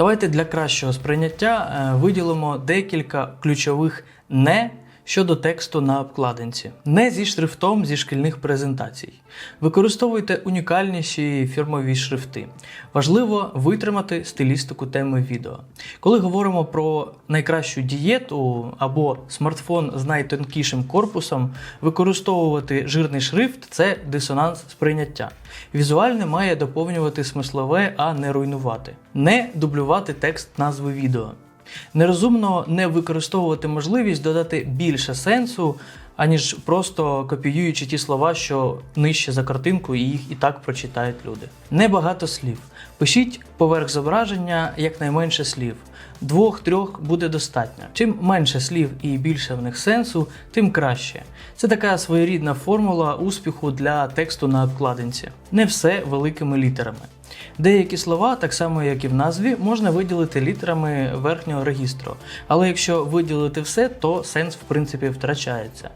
Давайте для кращого сприйняття е, виділимо декілька ключових не щодо тексту на обкладинці. Не зі шрифтом зі шкільних презентацій. Використовуйте унікальніші фірмові шрифти. Важливо витримати стилістику теми відео. Коли говоримо про найкращу дієту або смартфон з найтонкішим корпусом, використовувати жирний шрифт це дисонанс сприйняття. Візуальне має доповнювати смислове, а не руйнувати. Не дублювати текст назви відео. Нерозумно не використовувати можливість додати більше сенсу, аніж просто копіюючи ті слова, що нижче за картинку, і їх і так прочитають люди. Небагато слів. Пишіть поверх зображення якнайменше слів. Двох-трьох буде достатньо. Чим менше слів і більше в них сенсу, тим краще. Це така своєрідна формула успіху для тексту на обкладинці. Не все великими літерами. Деякі слова, так само як і в назві, можна виділити літерами верхнього регістру. Але якщо виділити все, то сенс в принципі втрачається.